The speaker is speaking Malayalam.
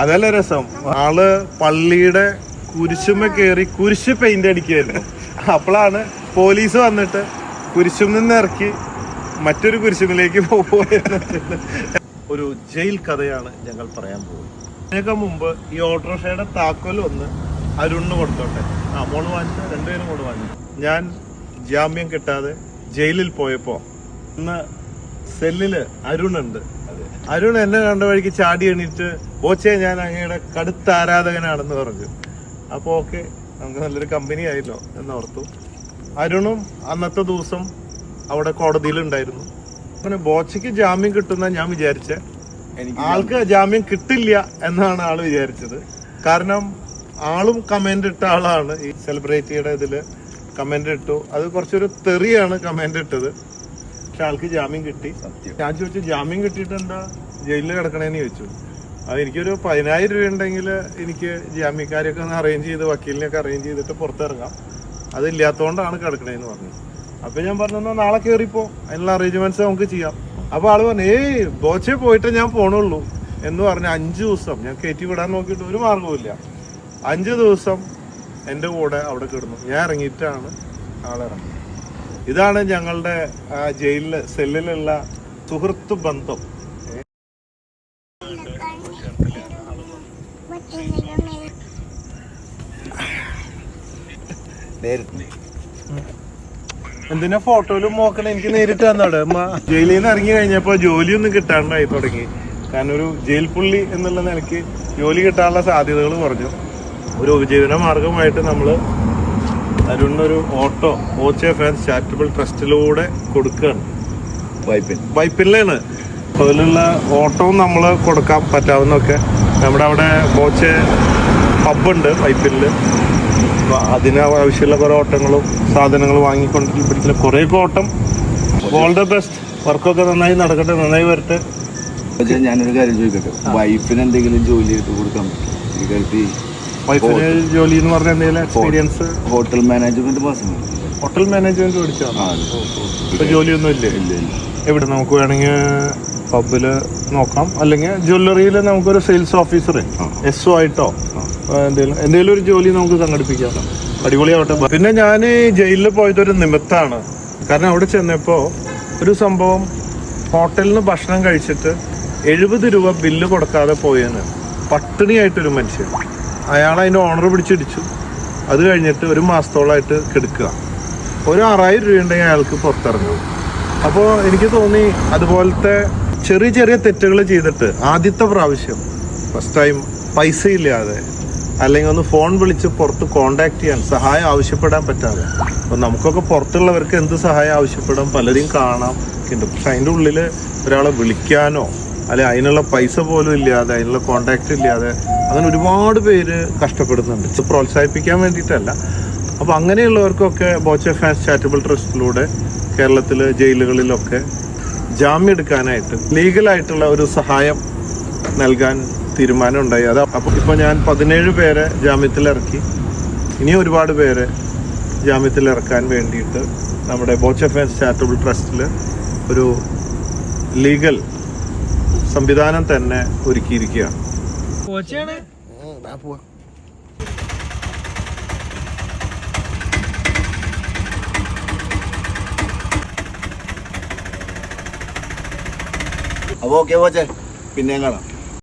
അതല്ല രസം. ആൾ പള്ളിയുടെ കുരിശുമ്മ കയറി കുരിശ് പെയിന്റ് അടിക്കുകയായിരുന്നു അപ്പോഴാണ് പോലീസ് വന്നിട്ട് കുരിശും നിന്ന് ഇറക്കി മറ്റൊരു കുരിശുമിലേക്ക് പോവുകയെന്ന് ഒരു ജയിൽ കഥയാണ് ഞങ്ങൾ പറയാൻ പോകുന്നത്. അതിനൊക്കെ മുമ്പ് ഈ ഓട്ടോറിക്ഷയുടെ താക്കോൽ ഒന്ന് അരുണിന് കൊടുത്തോട്ടെ. ആ മോൾ വാങ്ങിച്ച? രണ്ടുപേരും കൂടെ വാങ്ങിച്ചു? ഞാൻ ജാമ്യം കിട്ടാതെ ജയിലിൽ പോയപ്പോ ഇന്ന് സെല്ലിൽ അരുണുണ്ട്. അരുൺ എന്നെ കണ്ട വഴിക്ക് ചാടി എണീറ്റ് ബോച്ചെ ഞാൻ അങ്ങയുടെ കടുത്ത ആരാധകനാണെന്ന് പറഞ്ഞു. അപ്പോൾ ഓക്കെ നമുക്ക് നല്ലൊരു കമ്പനി ആയല്ലോ എന്നോർത്തു. അരുണും അന്നത്തെ ദിവസം അവിടെ കോടതിയിലുണ്ടായിരുന്നു. അങ്ങനെ ബോച്ചയ്ക്ക് ജാമ്യം കിട്ടുന്ന ഞാൻ വിചാരിച്ച ആൾക്ക് ജാമ്യം കിട്ടില്ല എന്നാണ് ആൾ വിചാരിച്ചത്. കാരണം ആളും കമന്റ് ഇട്ട ആളാണ് ഈ സെലിബ്രിറ്റിയുടെ ഇതിൽ കമന്റ് ഇട്ടു. അത് കുറച്ചൊരു തെറിയാണ് കമന്റ് ഇട്ടത്. പക്ഷെ ആൾക്ക് ജാമ്യം കിട്ടി. ഞാൻ ചോദിച്ചു ജാമ്യം കിട്ടിയിട്ട് എന്താ ജയിലിൽ കിടക്കണേന്ന് ചോദിച്ചു. അത് എനിക്കൊരു പതിനായിരം രൂപ ഉണ്ടെങ്കിൽ എനിക്ക് ജാമ്യക്കാരെയൊക്കെ ഒന്ന് അറേഞ്ച് ചെയ്ത് വക്കീലിനെയൊക്കെ അറേഞ്ച് ചെയ്തിട്ട് പുറത്തിറങ്ങാം. അതില്ലാത്തതുകൊണ്ടാണ് കിടക്കണേന്ന് പറഞ്ഞു. അപ്പൊ ഞാൻ പറഞ്ഞു "എന്നാ നാളെ കയറിപ്പോ അതിനുള്ള അറേഞ്ച്മെന്റ്സ് നമുക്ക് ചെയ്യാം. അപ്പോൾ ആൾ പറഞ്ഞു ഏയ് ബോച്ചെ പോയിട്ട് ഞാൻ പോണുള്ളൂ. എന്ന് പറഞ്ഞ് അഞ്ച് ദിവസം ഞാൻ കയറ്റി വിടാൻ നോക്കിയിട്ട് ഒരു മാർഗവുമില്ല അഞ്ച് ദിവസം എന്റെ കൂടെ അവിടെ കിടന്നു. ഞാൻ ഇറങ്ങിയിട്ടാണ് ആളിറങ്ങി ഇതാണ് ഞങ്ങളുടെ ആ ജയിലിൽ സെല്ലിലുള്ള സുഹൃത്ത് ബന്ധം. എന്തിനാ ഫോട്ടോയിലും നോക്കണേ എനിക്ക് നേരിട്ട് തന്നോട് ജയിലിൽ നിന്ന് ഇറങ്ങി കഴിഞ്ഞപ്പോ ജോലിയൊന്നും കിട്ടാണ്ടായി തുടങ്ങി. കാരണം ഒരു ജയിൽ പുള്ളി എന്നുള്ള നിലയ്ക്ക് ജോലി കിട്ടാനുള്ള സാധ്യതകൾ കുറഞ്ഞു. ഒരു ഉപജീവന മാർഗമായിട്ട് നമ്മൾ അരുണിനൊരു ഓട്ടോ ഓച്ചെ ഫാൻസ് ചാരിറ്റബിൾ ട്രസ്റ്റിലൂടെ കൊടുക്കുകയാണ് വൈപ്പിൻ. വൈപ്പിനിലാണ്. അതിലുള്ള ഓട്ടവും നമ്മൾ കൊടുക്കാൻ പറ്റാവുന്നൊക്കെ നമ്മുടെ അവിടെ ഓച്ച പബ്ബുണ്ട് വൈപ്പിനിൽ അതിന് ആവശ്യമുള്ള കുറേ ഓട്ടങ്ങളും സാധനങ്ങളും വാങ്ങിക്കൊണ്ടിരിക്കുന്ന കുറേയൊക്കെ ഓട്ടം. ഓൾ ദ ബെസ്റ്റ് വർക്കൊക്കെ നന്നായി നടക്കട്ടെ നന്നായി വരട്ടെ. ഞാനൊരു കാര്യം ചോദിക്കട്ടെ? വൈഫിന് എന്തെങ്കിലും ജോലി എടുത്ത് കൊടുക്കാൻ പറ്റും ഈ വൈഫിന് ജോലി എന്ന് പറഞ്ഞ എന്തെങ്കിലും എക്സ്പീരിയൻസ് ഹോട്ടൽ മാനേജ്മെന്റ് പാസ്സാണ് ഹോട്ടൽ മാനേജ്മെന്റ് പഠിച്ചോ. ഇപ്പൊ ജോലിയൊന്നും ഇല്ലേ? ഇല്ല ഇല്ല. എവിടെ നമുക്ക് വേണമെങ്കിൽ പബ്ബിൽ നോക്കാം. അല്ലെങ്കിൽ ജ്വല്ലറിയിൽ നമുക്കൊരു സെയിൽസ് ഓഫീസർ. എസ് ഒ ആയിട്ടോ എന്തെങ്കിലും എന്തെങ്കിലും ഒരു ജോലി നമുക്ക് സംഘടിപ്പിക്കാം. അടിപൊളിയാവട്ടെ. പിന്നെ ഞാൻ ജയിലിൽ പോയതൊരു നിമിത്തമാണ് കാരണം അവിടെ ചെന്നപ്പോൾ ഒരു സംഭവം. ഹോട്ടലിൽ നിന്ന് ഭക്ഷണം കഴിച്ചിട്ട് എഴുപത് രൂപ ബില്ല് കൊടുക്കാതെ പോയെന്ന്. പട്ടിണിയായിട്ടൊരു മനുഷ്യൻ. അയാൾ അതിന്റെ ഓണർ പിടിച്ചിടിച്ചു. അത് കഴിഞ്ഞിട്ട് ഒരു മാസത്തോളമായിട്ട് കെടുക്കുക. ഒരു ആറായിരം രൂപ ഉണ്ടെങ്കിൽ അയാൾക്ക് പുറത്തിറങ്ങും. അപ്പോൾ എനിക്ക് തോന്നി അതുപോലത്തെ ചെറിയ ചെറിയ തെറ്റുകൾ ചെയ്തിട്ട് ആദ്യത്തെ പ്രാവശ്യം ഫസ്റ്റ് ടൈം പൈസ ഇല്ലാതെ അല്ലെങ്കിൽ ഒന്ന് ഫോൺ വിളിച്ച് പുറത്ത് കോണ്ടാക്ട് ചെയ്യാൻ സഹായം ആവശ്യപ്പെടാൻ പറ്റാതെ. അപ്പോൾ നമുക്കൊക്കെ പുറത്തുള്ളവർക്ക് എന്ത് സഹായം ആവശ്യപ്പെടാം? പലരെയും കാണാം. ഉണ്ട് പക്ഷെ അതിന്റെ ഉള്ളിൽ ഒരാളെ വിളിക്കാനോ അല്ലെ അതിനുള്ള പൈസ പോലും ഇല്ലാതെ അതിനുള്ള കോണ്ടാക്ട് ഇല്ലാതെ അങ്ങനെ ഒരുപാട് പേര് കഷ്ടപ്പെടുന്നുണ്ട്. ഇത് പ്രോത്സാഹിപ്പിക്കാൻ വേണ്ടിയിട്ടല്ല. അപ്പോൾ അങ്ങനെയുള്ളവർക്കൊക്കെ ബോച്ച ഫാൻസ് ചാരിറ്റബിൾ ട്രസ്റ്റിലൂടെ കേരളത്തിലെ ജയിലുകളിലൊക്കെ ജാമ്യം എടുക്കാനായിട്ട് ലീഗലായിട്ടുള്ള ഒരു സഹായം നൽകാൻ തീരുമാനം ഉണ്ടായി. അത് അപ്പോൾ ഇപ്പോൾ ഞാൻ പതിനേഴ് പേരെ ജാമ്യത്തിലിറക്കി ഇനിയും ഇനി ഒരുപാട് പേരെ ജാമ്യത്തിലിറക്കാൻ വേണ്ടിയിട്ട് നമ്മുടെ ബോച്ച ഫാൻസ് ചാരിറ്റബിൾ ട്രസ്റ്റിൽ ഒരു ലീഗൽ സംവിധാനം തന്നെ ഒരുക്കിയിരിക്കുകയാണ്. കോച്ചാണ് അപ്പോൾ ഓക്കെ പോച്ചേ. പിന്നെയും കാണാം.